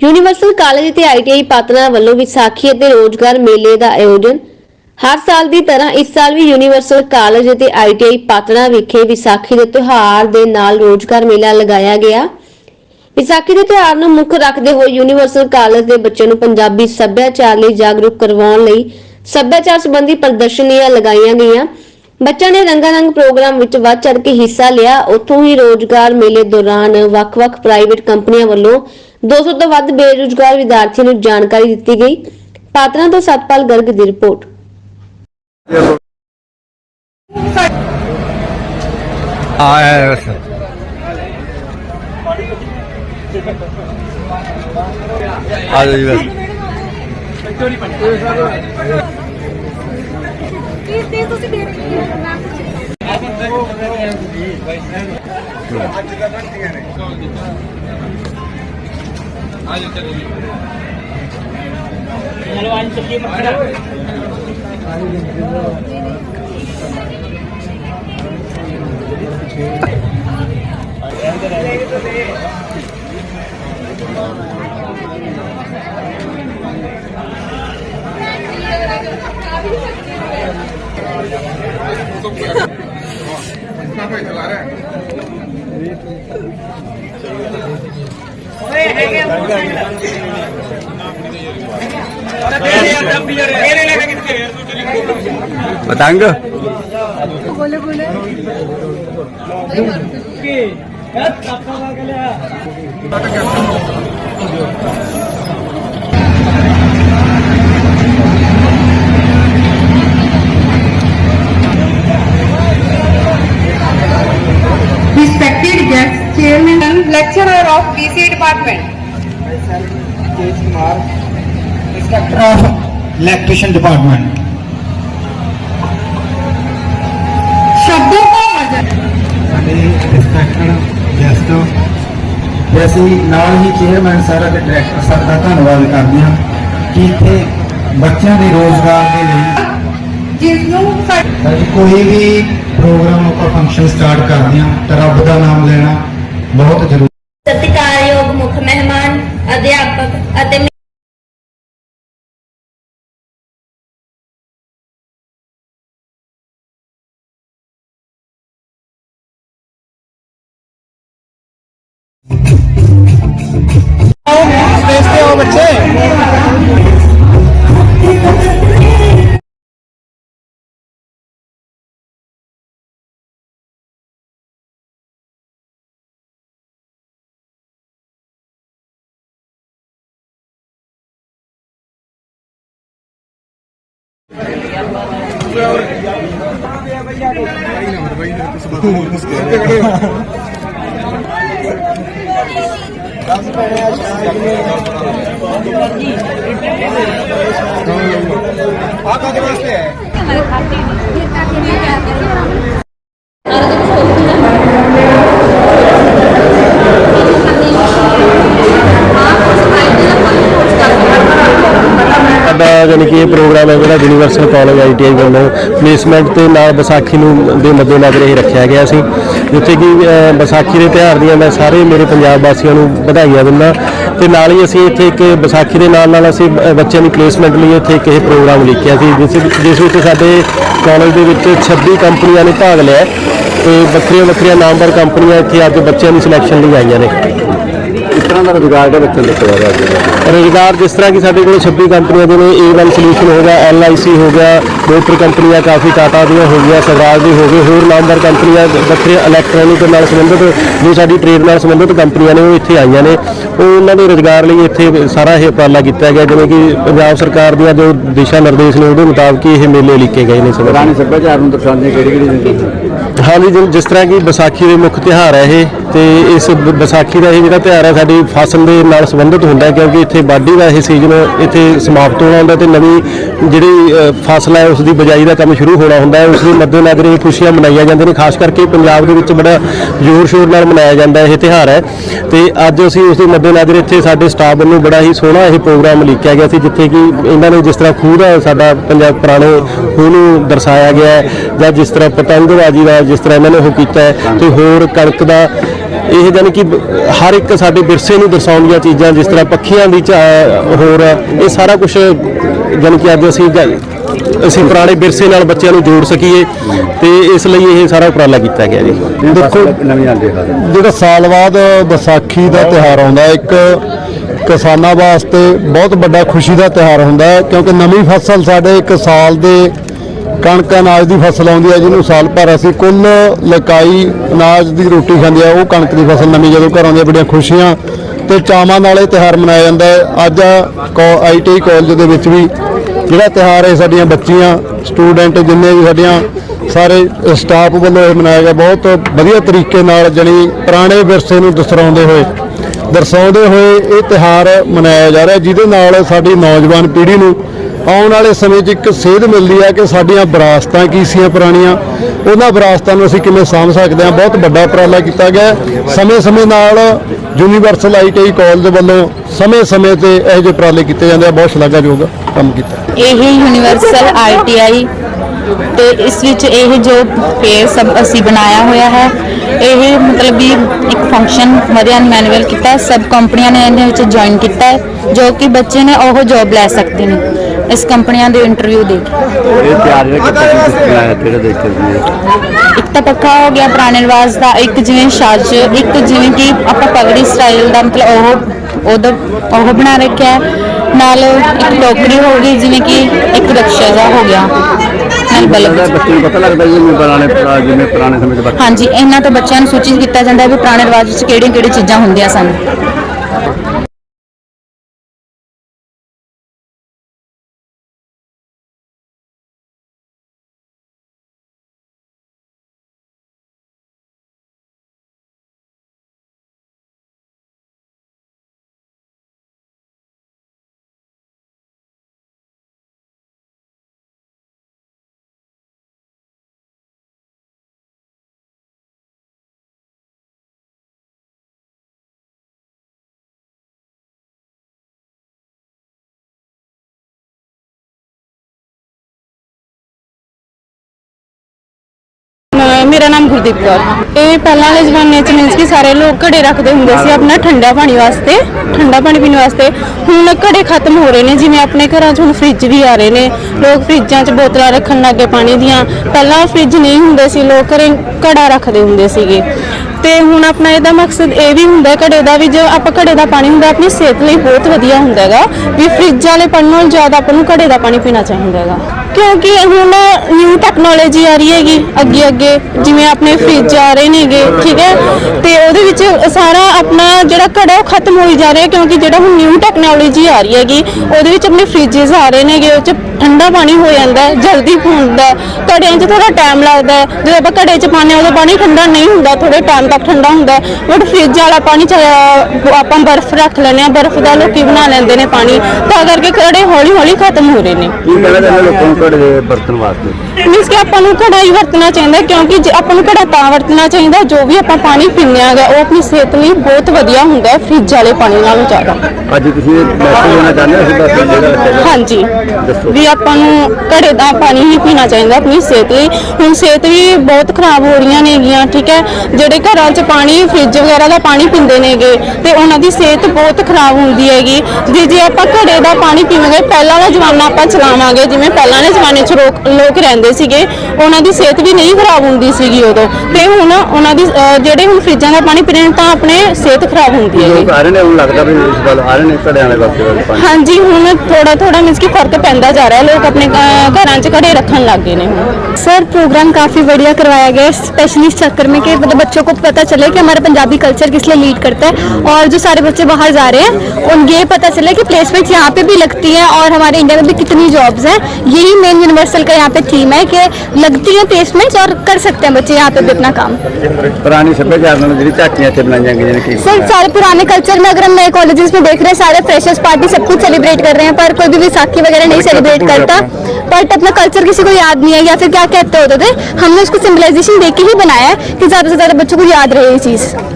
Universal college ਤੇ ITI Patna ਵੱਲੋਂ ਵਿਸਾਖੀ ਅਤੇ ਰੋਜ਼ਗਾਰ ਮੇਲੇ ਦਾ ਆਯੋਜਨ। ਹਰ ਸਾਲ ਦੀ ਤਰ੍ਹਾਂ ਇਸ ਸਾਲ ਵੀ ਯੂਨੀਵਰਸਲ ਕਾਲਜ ਅਤੇ ਆਈਟੀਆਈ ਪਾਤਨਾ ਵਿਖੇ ਵਿਸਾਖੀ ਦੇ ਤਿਉਹਾਰ ਦੇ ਨਾਲ ਰੋਜ਼ਗਾਰ ਮੇਲਾ ਲਗਾਇਆ ਗਿਆ। ਵਿਸਾਖੀ ਦੇ ਤਿਉਹਾਰ ਨੂੰ ਮੁੱਖ ਰੱਖਦੇ ਹੋਏ ਯੂਨੀਵਰਸਲ ਕਾਲਜ ਦੇ ਬੱਚਿਆਂ ਨੂੰ ਪੰਜਾਬੀ ਸੱਭਿਆਚਾਰ ਲਈ ਜਾਗਰੂਕ ਕਰਵਾਉਣ ਲਈ ਸੱਭਿਆਚਾਰ ਸੰਬੰਧੀ ਪ੍ਰਦਰਸ਼ਨੀਆਂ ਲਗਾਈਆਂ ਗਈਆਂ। ਬੱਚਿਆਂ ਨੇ ਰੰਗਾਰੰਗ ਪ੍ਰੋਗਰਾਮ ਵਿੱਚ ਵੱਧ ਚੜ ਕੇ ਹਿੱਸਾ ਲਿਆ। ਉੱਥੋਂ ਹੀ ਰੋਜ਼ਗਾਰ ਮੇਲੇ ਦੌਰਾਨ ਵੱਖ-ਵੱਖ ਪ੍ਰਾਈਵੇਟ ਕੰਪਨੀਆਂ ਵੱਲੋਂ 200 ਤੋਂ ਵੱਧ ਬੇਰੁਜ਼ਗਾਰ ਵਿਦਿਆਰਥੀਆਂ ਨੂੰ ਜਾਣਕਾਰੀ ਦਿੱਤੀ ਗਈ। ਪਾਤਰਾਂ ਤੋਂ ਸਤਪਾਲ ਗਰਗ ਦੀ ਰਿਪੋਰਟ। ਆਇਆ ਬਸ। ਆ ਜੀ ਬਸ। ਪਲੀਜ਼ ਪਲੀਜ਼ ਤੁਸੀਂ ਦੇ ਰਹੇ ਪਤੰਗ? ਬੋਲੇ ਬੋਲੇ। Respected K. Kumar, Inspector of Electrician Department. ਸ਼ਬਦੋਂ ਦਾ ਵਜਨ ਸਾਡੇ ਰਿਸਪੈਕਟਡ ਗੈਸਟ ਤੇ ਅਸੀਂ ਨਾਲ ਹੀ ਚੇਅਰਮੈਨ ਸਰ ਅਤੇ ਡਾਇਰੈਕਟਰ ਸਰ ਦਾ ਧੰਨਵਾਦ ਕਰਦੇ ਹਾਂ ਕਿ ਇੱਥੇ ਬੱਚਿਆਂ ਦੇ ਰੋਜ਼ਗਾਰ ਦੇ ਲਈ ਜਿਸ ਨੂੰ ਕੋਈ ਵੀ ਪ੍ਰੋਗਰਾਮ ਆਪਾਂ ਫੰਕਸ਼ਨ ਸਟਾਰਟ ਕਰਦੇ ਹਾਂ ਤਾਂ ਰੱਬ ਦਾ ਨਾਮ ਲੈਣਾ ਬਹੁਤ ਜ਼ਰੂਰੀ ਸਤਿਕਾਰਯੋਗ ਮੁੱਖ ਮਹਿਮਾਨ ਅਧਿਆਪਕ ਅਤੇ ਸਟੇਜ ਤੇ आप आगे बढ़ते हैं ਸਾਡਾ ਕਿ ਇਹ ਪ੍ਰੋਗਰਾਮ ਹੈ ਜਿਹੜਾ ਯੂਨੀਵਰਸਲ ਕਾਲਜ ਆਈਟੀਆਈ ਵੱਲੋਂ ਪਲੇਸਮੈਂਟ ਤੇ ਨਾਲ ਵਿਸਾਖੀ ਨੂੰ ਦੇ ਮੱਦੇਨਜ਼ਰ ਇਹ ਰੱਖਿਆ ਗਿਆ ਸੀ। ਜਿੱਥੇ ਕਿ ਵਿਸਾਖੀ ਦੇ ਤਿਉਹਾਰ ਦੀਆਂ ਮੈਂ ਸਾਰੇ ਮੇਰੇ ਪੰਜਾਬ ਵਾਸੀਆਂ ਨੂੰ ਵਧਾਈਆਂ ਦਿੰਦਾ। ਤੇ ਨਾਲ ਹੀ ਅਸੀਂ ਇੱਥੇ ਇੱਕ ਵਿਸਾਖੀ ਦੇ ਨਾਲ ਨਾਲ ਅਸੀਂ ਬੱਚਿਆਂ ਦੀ ਪਲੇਸਮੈਂਟ ਲਈ ਇੱਥੇ ਇੱਕ ਇਹ ਪ੍ਰੋਗਰਾਮ ਲਿਖਿਆ ਸੀ, ਜਿਸ ਜਿਸ ਵਿੱਚ ਸਾਡੇ ਕਾਲਜ ਦੇ ਵਿੱਚ 26 ਕੰਪਨੀਆਂ ਨੇ ਭਾਗ ਲਿਆ। ਤੇ ਵੱਖਰੀਆਂ ਵੱਖਰੀਆਂ ਨਾਮਵਰ ਕੰਪਨੀਆਂ ਇੱਥੇ ਅੱਜ ਬੱਚਿਆਂ ਦੀ ਸਿਲੈਕਸ਼ਨ ਲਈ ਆਈਆਂ ਨੇ। ਇਸ ਤਰ੍ਹਾਂ ਦਾ ਰੁਜ਼ਗਾਰ ਦੇ ਬੱਚੇ ਲਿਖਿਆ ਹੋਇਆ ਰੁਜ਼ਗਾਰ ਜਿਸ ਤਰ੍ਹਾਂ ਕਿ ਸਾਡੇ ਕੋਲ 26 ਕੰਪਨੀਆਂ ਦੇ ਜਿਵੇਂ A1 ਸੋਲੂਸ਼ਨ ਹੋ ਗਿਆ LIC ਹੋ ਗਿਆ ਮੋਟਰ ਕੰਪਨੀਆਂ ਕਾਫੀ ਟਾਟਾ ਦੀਆਂ ਹੋ ਗਈਆਂ ਸਵਰਾਜ ਦੀ ਹੋ ਗਈ, ਹੋਰ ਨਾਮਵਰ ਕੰਪਨੀਆਂ, ਵੱਖਰੇ ਇਲੈਕਟ੍ਰੋਨਿਕ ਨਾਲ ਸੰਬੰਧਿਤ ਜੋ ਸਾਡੀ ਟ੍ਰੇਡ ਨਾਲ ਸੰਬੰਧਿਤ ਕੰਪਨੀਆਂ ਨੇ, ਉਹ ਇੱਥੇ ਆਈਆਂ ਨੇ। ਉਹ ਉਹਨਾਂ ਦੇ ਰੁਜ਼ਗਾਰ ਲਈ ਇੱਥੇ ਸਾਰਾ ਇਹ ਉਪਰਾਲਾ ਕੀਤਾ ਗਿਆ, ਜਿਵੇਂ ਕਿ ਪੰਜਾਬ ਸਰਕਾਰ ਦੀਆਂ ਜੋ ਦਿਸ਼ਾ ਨਿਰਦੇਸ਼ ਨੇ, ਉਹਦੇ ਮੁਤਾਬਕ ਹੀ ਇਹ ਮੇਲੇ ਲਿਖੇ ਗਏ ਨੇ ਸਭ। ਪੁਰਾਣੇ ਸੱਭਿਆਚਾਰ ਨੂੰ ਦਰਸਾਉਂਦੇ ਕਿਹੜੀ ਕਿਹੜੀ ਹਾਂਜੀ ਜਿ- ਜਿਸ ਤਰ੍ਹਾਂ ਕਿ ਵਿਸਾਖੀ ਦੇ ਮੁੱਖ ਤਿਉਹਾਰ ਹੈ ਇਹ ਤੇ ਇਸ ਬ- ਵਿਸਾਖੀ ਦਾ ਇਹ ਜਿਹੜਾ ਤਿਉਹਾਰ ਹੈ ਸਾਡੀ ਫਸਲ ਦੇ ਨਾਲ ਸੰਬੰਧਿਤ ਹੁੰਦਾ ਹੈ ਕਿਉਂਕਿ ਇੱਥੇ ਵਾਢੀ ਦਾ ਇਹ ਸੀਜ਼ਨ ਇੱਥੇ ਸਮਾਪਤ ਹੋਣਾ ਹੁੰਦਾ ਤੇ ਨਵੀਂ ਜਿਹੜੀ ਫਸਲ ਹੈ ਉਸ ਦੀ ਬਿਜਾਈ ਦਾ ਕੰਮ ਸ਼ੁਰੂ ਹੋਣਾ ਹੁੰਦਾ ਹੈ। ਉਸ ਦੇ ਮੱਦੇਨਜ਼ਰ ਇਹ ਖੁਸ਼ੀਆਂ ਮਨਾਈਆਂ ਜਾਂਦੀਆਂ ਨੇ, ਖਾਸ ਕਰਕੇ ਪੰਜਾਬ ਦੇ ਵਿੱਚ ਬੜਾ ਜ਼ੋਰ ਸ਼ੋਰ ਨਾਲ ਮਨਾਇਆ ਜਾਂਦਾ ਇਹ ਤਿਉਹਾਰ ਹੈ। ਤੇ ਅੱਜ ਅਸੀਂ ਉਸ ਦੇ ਮੱਦੇਨਜ਼ਰ ਇੱਥੇ ਸਾਡੇ ਸਟਾਫ ਵੱਲੋਂ ਬੜਾ ਹੀ ਸੋਹਣਾ ਇਹ ਪ੍ਰੋਗਰਾਮ ਲਿਖਿਆ ਗਿਆ ਸੀ, ਜਿੱਥੇ ਕਿ ਇਹਨਾਂ ਨੇ ਜਿਸ ਤਰ੍ਹਾਂ ਖੂਹ ਦਾ ਸਾਡਾ ਪੰਜਾਬ ਪੁਰਾਣੇ ਖੂਹ ਨੂੰ ਦਰਸਾਇਆ ਗਿਆ ਹੈ ਜਾਂ ਜਿਸ ਤਰ੍ਹਾਂ ਪਤੰਗਬਾਜ਼ੀ ਦਾ ਜਿਸ ਤਰ੍ਹਾਂ ਇਹਨਾਂ ਨੇ ਉਹ ਕੀਤਾ ਤੇ ਹੋਰ ਕਣਕ ਦਾ ਇਹ ਜਾਣੀ ਕਿ ਹਰ ਇੱਕ ਸਾਡੇ ਵਿਰਸੇ ਨੂੰ ਦਰਸਾਉਣੀਆਂ ਚੀਜ਼ਾਂ ਜਿਸ ਤਰ੍ਹਾਂ ਪੱਖੀਆਂ ਦੀ ਹੋਰ ਇਹ ਸਾਰਾ ਕੁਝ ਜਾਣੀ ਕਿ ਅੱਜ ਅਸੀਂ ਅਸੀਂ ਪੁਰਾਣੇ ਵਿਰਸੇ ਨਾਲ ਬੱਚਿਆਂ ਨੂੰ ਜੋੜ ਸਕੀਏ ਤੇ ਇਸ ਲਈ ਇਹ ਸਾਰਾ ਉਪਰਾਲਾ ਕੀਤਾ ਗਿਆ ਜੀ। ਦੇਖੋ ਜਿਹੜਾ ਸਾਲ ਬਾਅਦ ਵਿਸਾਖੀ ਦਾ ਤਿਹਾਰ ਆਉਂਦਾ ਇੱਕ ਕਿਸਾਨਾਂ ਵਾਸਤੇ ਬਹੁਤ ਵੱਡਾ ਖੁਸ਼ੀ ਦਾ ਤਿਹਾਰ ਹੁੰਦਾ ਕਿਉਂਕਿ ਨਵੀਂ ਫਸਲ ਸਾਡੇ ਇੱਕ ਸਾਲ ਦੇ ਕਣਕ ਅਨਾਜ ਦੀ ਫਸਲ ਆਉਂਦੀ ਹੈ, ਜਿਹਨੂੰ ਸਾਲ ਭਰ ਅਸੀਂ ਕੁੱਲ ਲਕਾਈ ਅਨਾਜ ਦੀ ਰੋਟੀ ਖਾਂਦੇ ਆ ਉਹ ਕਣਕ ਦੀ ਫਸਲ ਨਵੀਂ ਜਦੋਂ ਘਰ ਆਉਂਦੀ ਹੈ, ਬੜੀਆਂ ਖੁਸ਼ੀਆਂ ਤੇ ਚਾਵਾਂ ਨਾਲ ਇਹ ਤਿਹਾਰ ਮਨਾਇਆ ਜਾਂਦਾ ਹੈ। ਅੱਜ ਆਈਟੀ ਕਾਲਜ ਦੇ ਵਿੱਚ ਵੀ ਜਿਹੜਾ ਤਿਹਾਰ ਹੈ, ਸਾਡੀਆਂ ਬੱਚੀਆਂ ਸਟੂਡੈਂਟ ਜਿੰਨੇ ਵੀ ਸਾਡੀਆਂ, ਸਾਰੇ ਸਟਾਫ ਵੱਲੋਂ ਇਹ ਮਨਾਇਆ ਗਿਆ। ਬਹੁਤ ਵਧੀਆ ਤਰੀਕੇ ਨਾਲ ਜਣੀ ਪੁਰਾਣੇ ਵਿਰਸੇ ਨੂੰ ਦਰਸਾਉਂਦੇ ਹੋਏ ਦਰਸਾਉਂਦੇ ਹੋਏ ਇਹ ਤਿਹਾਰ ਮਨਾਇਆ ਜਾ ਰਿਹਾ, ਜਿਹਦੇ ਨਾਲ ਸਾਡੀ ਨੌਜਵਾਨ ਪੀੜ੍ਹੀ ਨੂੰ ਆਉਣ ਵਾਲੇ ਸਮੇਂ 'ਚ ਇੱਕ ਸੇਧ ਮਿਲਦੀ ਹੈ ਕਿ ਸਾਡੀਆਂ ਵਿਰਾਸਤਾਂ ਕੀ ਸੀਆਂ ਪੁਰਾਣੀਆਂ, ਉਹਨਾਂ ਵਿਰਾਸਤਾਂ ਨੂੰ ਅਸੀਂ ਕਿਵੇਂ ਸਾਂਭ ਸਕਦੇ ਹਾਂ? ਬਹੁਤ ਵੱਡਾ ਉਪਰਾਲਾ ਕੀਤਾ ਗਿਆ ਸਮੇਂ-ਸਮੇਂ ਨਾਲ ਯੂਨੀਵਰਸਲ ਆਈਟੀਆਈ ਕਾਲਜ ਵੱਲੋਂ ਸਮੇਂ-ਸਮੇਂ ਤੇ ਇਹੋ ਜਿਹੇ ਉਪਰਾਲੇ ਕੀਤੇ ਜਾਂਦੇ ਆ। ਬਹੁਤ ਸ਼ਲਾਘਾਯੋਗ ਕੰਮ ਕੀਤਾ। ਇਹ ਯੂਨੀਵਰਸਲ ਆਈਟੀਆਈ ਤੇ ਇਸ ਵਿੱਚ ਇਹ ਜੋ ਪੇਜ ਅਸੀਂ ਬਣਾਇਆ ਹੋਇਆ ਹੈ। ਇਹ ਮਤਲਬ ਵੀ ਇੱਕ ਫੰਕਸ਼ਨ ਮਰਿਆਨ ਮੈਨੂਅਲ ਕੀਤਾ ਹੈ। ਸਭ ਕੰਪਨੀਆਂ ਨੇ ਇਹਦੇ ਵਿੱਚ ਜੁਆਇਨ ਕੀਤਾ ਹੈ ਜੋ ਕਿ ਬੱਚੇ ਨੇ ਉਹ ਜੌਬ ਲੈ ਸਕਦੇ ਨੇ ਇਸ ਕੰਪਨੀਆਂ ਦੇ ਇੰਟਰਵਿਊ ਦੇ ਕੇ ਇਹ ਤਿਆਰ ਤੇਰੇ ਇੱਕ ਤਾਂ ਪੱਖਾ ਹੋ ਗਿਆ ਪੁਰਾਣੇ ਰਿਵਾਜ ਦਾ ਇੱਕ ਜਿਵੇਂ ਛੱਜ ਇੱਕ ਜਿਵੇਂ ਕਿ ਆਪਾਂ ਪਗੜੀ ਸਟਾਈਲ ਦਾ ਮਤਲਬ ਉਹ ਉਹਦਾ ਉਹ ਬਣਾ ਰੱਖਿਆ। ਨਾਲ ਇੱਕ ਟੋਕਰੀ ਹੋ ਗਈ ਜਿਵੇਂ ਕਿ ਇੱਕ ਰਕਸ਼ਾ ਦਾ ਹੋ ਗਿਆ ਨਾਲ ਬਲਬ ਲੱਗਦਾ ਬੱਚੇ। ਨੂੰ ਪਤਾ ਲੱਗਦਾ ਜੀ ਜਿਵੇਂ ਪੁਰਾਣੇ ਪੁਰਾ- ਜਿਵੇਂ ਪੁਰਾਣੇ ਸਮੇਂ 'ਚ ਬੱਚੇ। ਹਾਂਜੀ ਇਹਨਾਂ ਤੋਂ ਬੱਚਿਆਂ ਨੂੰ ਸੂਚਿਤ ਕੀਤਾ ਜਾਂਦਾ ਹੈ ਵੀ ਪੁਰਾਣੇ ਰਿਵਾਜ ਵਿੱਚ ਕਿਹੜੀਆਂ ਕਿਹੜੀਆਂ ਚੀਜ਼ਾਂ ਹੁੰਦੀਆਂ ਸਨ। ਨਾਮ ਗੁਰਦੀਪ ਕੌਰ। ਇਹ ਪਹਿਲਾਂ ਵਾਲੇ ਜ਼ਮਾਨੇ 'ਚ ਮੀਨਸ ਕਿ ਸਾਰੇ ਲੋਕ ਘੜੇ ਰੱਖਦੇ ਹੁੰਦੇ ਸੀ ਆਪਣਾ ਠੰਡਾ ਪਾਣੀ ਵਾਸਤੇ, ਠੰਡਾ ਪਾਣੀ ਪੀਣ ਵਾਸਤੇ। ਹੁਣ ਘੜੇ ਖਤਮ ਹੋ ਰਹੇ ਨੇ, ਜਿਵੇਂ ਆਪਣੇ ਘਰਾਂ 'ਚ ਹੁਣ ਫ੍ਰਿਜ ਵੀ ਆ ਰਹੇ ਨੇ। ਲੋਕ ਫ੍ਰਿਜਾਂ 'ਚ ਬੋਤਲਾਂ ਰੱਖਣ ਲੱਗੇ ਪਾਣੀ ਦੀਆਂ। ਪਹਿਲਾਂ ਫ੍ਰਿਜ ਨਹੀਂ ਹੁੰਦੇ ਸੀ, ਲੋਕ ਘਰੇ ਘੜਾ ਰੱਖਦੇ ਹੁੰਦੇ ਸੀਗੇ। ਤੇ ਹੁਣ ਆਪਣਾ ਇਹਦਾ ਮਕਸਦ ਇਹ ਵੀ ਹੁੰਦਾ ਹੈ ਘੜੇ ਦਾ ਵੀ ਜੋ ਆਪਾਂ ਘੜੇ ਦਾ ਪਾਣੀ ਹੁੰਦਾ, ਆਪਣੀ ਸਿਹਤ ਲਈ ਬਹੁਤ ਵਧੀਆ ਹੁੰਦਾ ਹੈਗਾ। ਵੀ ਫ੍ਰਿਜ ਵਾਲੇ ਪਾਣੀ ਨਾਲੋਂ ਜ਼ਿਆਦਾ ਆਪਾਂ ਨੂੰ ਘੜੇ ਦਾ ਪਾਣੀ ਪੀਣਾ ਚਾਹੀਦਾ ਹੈਗਾ। ਕਿਉਂਕਿ ਹੁਣ ਨਿਊ ਟੈਕਨੋਲੋਜੀ ਆ ਰਹੀ ਹੈਗੀ, ਅੱਗੇ ਅੱਗੇ, ਜਿਵੇਂ ਆਪਣੇ ਫ੍ਰਿਜ ਆ ਰਹੇ ਨੇਗੇ, ਠੀਕ ਹੈ? ਤੇ ਉਹਦੇ ਵਿੱਚ ਸਾਰਾ ਆਪਣਾ ਜਿਹੜਾ ਘੜਾ ਉਹ ਖਤਮ ਹੋਈ ਜਾ ਰਿਹਾ ਕਿਉਂਕਿ ਜਿਹੜਾ ਹੁਣ ਨਿਊ ਟੈਕਨੋਲੋਜੀ ਆ ਰਹੀ ਹੈਗੀ, ਉਹਦੇ ਵਿੱਚ ਆਪਣੇ ਫ੍ਰਿਜਸ ਆ ਰਹੇ ਨੇਗੇ, ਉਹ 'ਚ ਠੰਡਾ ਪਾਣੀ ਹੋ ਜਾਂਦਾ ਹੈ ਜਲਦੀ ਫੂਲਦਾ ਹੈ। ਘੜਿਆਂ 'ਚ ਥੋੜਾ ਟਾਈਮ ਲੱਗਦਾ ਹੈ। ਜਦੋਂ ਆਪਾਂ ਘੜੇ 'ਚ ਪਾਉਂਦੇ ਹਾਂ ਉਦੋਂ ਪਾਣੀ ਠੰਡਾ ਨਹੀਂ ਹੁੰਦਾ ਥੋੜੇ ਟਾਈਮ ਤੱਕ ਠੰਡਾ ਹੁੰਦਾ ਬਟ ਫ੍ਰਿਜ ਵਾਲਾ ਪਾਣੀ 'ਚ ਅਹ, ਆਪਾਂ ਬਰਫ਼ ਰੱਖ ਲੈਂਦੇ ਹਾਂ ਬਰਫ਼ ਦਾ ਲੋਕੀ ਬਣਾ ਲੈਂਦੇ ਨੇ ਪਾਣੀ। ਤਾਂ ਕਰਕੇ ਘੜੇ ਹੌਲੀ ਹੌਲੀ ਖਤਮ ਹੋ ਰਹੇ ਨੇ। ਕੀ ਕਹਿਣਾ ਚਾਹੁੰਦੇ ਲੋਕਾਂ ਨੂੰ ਘੜੇ ਦੇ ਬਰਤਨ ਵਾਸਤੇ? ਮੀਨਸ ਕਿ ਆਪਾਂ ਨੂੰ ਘੜਾ ਹੀ ਵਰਤਣਾ ਚਾਹੀਦਾ ਹੈ ਕਿਉਂਕਿ ਜੇ ਆਪਾਂ ਨੂੰ ਘੜਾ ਤਾਂ ਵਰਤਣਾ ਚਾਹੀਦਾ ਜੋ ਵੀ ਆਪਾਂ ਪਾਣੀ ਪੀਂਦੇ ਆਂਗੇ ਉਹ ਆਪਣੀ ਸਿਹਤ ਲਈ ਬਹੁਤ ਵਧੀਆ ਹੁੰਦਾ ਹੈ ਫ੍ਰਿਜ ਵਾਲੇ ਪਾਣੀ ਨਾਲੋਂ ਜ਼ਿਆਦਾ। ਅੱਜ ਤੁਸੀਂ ਮੈਸੇਜ ਦੇਣਾ ਚਾਹੁੰਦੇ ਹੋ ਹਾਂਜੀ। ਦੱਸੋ। ਵੀ ਆਪਾਂ ਨੂੰ ਘੜੇ ਦਾ ਪਾਣੀ ਹੀ ਪੀਣਾ ਚਾਹੀਦਾ ਆਪਣੀ ਸਿਹਤ ਲਈ। ਹੁਣ ਸਿਹਤ ਵੀ ਬਹੁਤ ਖਰਾਬ ਹੋ ਰਹੀਆਂ ਨੇਗੀਆਂ ਠੀਕ ਹੈ? ਜਿਹੜੇ ਘਰਾਂ 'ਚ ਪਾਣੀ ਫ੍ਰਿਜ ਵਗੈਰਾ ਦਾ ਪਾਣੀ ਪੀਂਦੇ ਨੇਗੇ ਤੇ ਉਹਨਾਂ ਦੀ ਸਿਹਤ ਬਹੁਤ ਖਰਾਬ ਹੁੰਦੀ ਹੈਗੀ। ਜੇ ਜੇ ਆਪਾਂ ਘੜੇ ਦਾ ਪਾਣੀ ਪੀਵਾਂਗੇ ਪਹਿਲਾਂ ਵਾਲਾ ਜ਼ਮਾਨਾ ਆਪਾਂ ਚਲਾਵਾਂਗੇ ਜਿਵੇਂ ਪਹਿਲਾਂ ਵਾਲੇ ਜ਼ਮਾਨੇ 'ਚ ਲੋਕ ਰਹਿੰਦੇ ਸੀਗੇ ਉਹਨਾਂ ਦੀ ਸਿਹਤ ਵੀ ਨਹੀਂ ਖਰਾਬ ਹੁੰਦੀ ਸੀਗੀ ਉਦੋਂ। ਤੇ ਹੁਣ ਉਹਨਾਂ ਦੀ ਜਿਹੜੇ ਹੁਣ ਫ੍ਰਿਜਾਂ ਦਾ ਪਾਣੀ ਪੀਣ ਤਾਂ ਆਪਣੇ ਸਿਹਤ ਖਰਾਬ ਹੁੰਦੀ ਹੈਗੀ। ਲੋਕ ਆ ਰਹੇ ਨੇ ਹੁਣ ਲੱਗਦਾ ਵੀ ਇਸ ਵੱਲ ਆ ਰਹੇ ਨੇ ਘੜਿਆਂ ਵਾਲੇ ਪਾਸੇ ਵੱਲ ਪਾਣੀ। ਹਾਂਜੀ ਹੁਣ ਥੋੜਾ ਥੋੜਾ ਮੀਨਸ ਕਿ ਫ਼ਰਕ ਪੈਂਦਾ ਜਾ ਰਿਹਾ है लोग अपने घर च घड़े रखन लग गए सर प्रोग्राम काफ़ी बढ़िया करवाया गया स्पेशली इस चक्कर में कि मतलब बच्चों को पता चले कि हमारा पंजाबी कल्चर किस लिए लीड करता है और जो सारे बच्चे बाहर जा रहे हैं उन ये पता चले कि प्लेसमेंट्स यहाँ पे भी लगती है और हमारे इंडिया में भी कितनी जॉब्स हैं। यही मेन यूनिवर्सल का यहाँ पे थीम है कि लगती है प्लेसमेंट्स और कर सकते हैं बच्चे यहाँ पे भी अपना काम। सर सारे पुराने कल्चर में अगर हम नए कॉलेजेस में देख रहे हैं सारे फ्रेशर्स पार्टी सब कुछ सेलिब्रेट कर रहे हैं पर कोई भी विसाखी वगैरह नहीं सेलिब्रेट करता बट अपना कल्चर किसी को याद नहीं है या फिर क्या कहते होते थे हमने उसको सिंबलाइजेशन देके ही बनाया है कि ज़्यादा से ज़्यादा बच्चों को याद रहे ये चीज़